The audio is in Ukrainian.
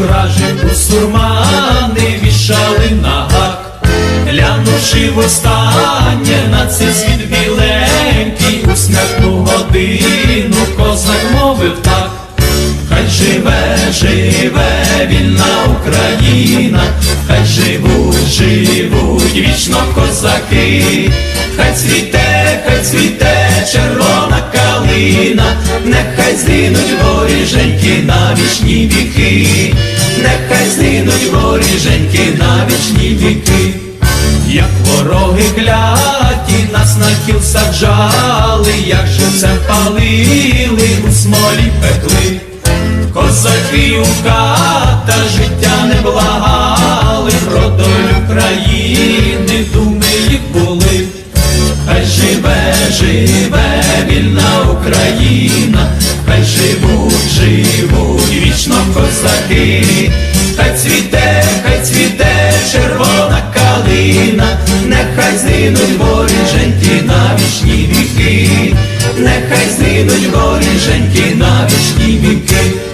вражих бусурмани вішали на гак, глянувши в востаннє живе, живе вільна Україна, хай живуть, живуть вічно козаки, хай цвіте, хай цвіте червона калина, нехай згинуть воріженьки на вічні віки, нехай згинуть воріженьки на вічні віки. Як вороги кляті нас на кіл саджали, як живцем палили, у смолі пекли, козаки у ката життя не благали, про долю країни думи їх були. Хай живе, живе вільна Україна, хай живуть, живуть вічно козаки, хай цвіте, хай цвіте червона калина, нехай згинуть воріженьки на вічні віки, нехай згинуть воріженьки на вічні віки.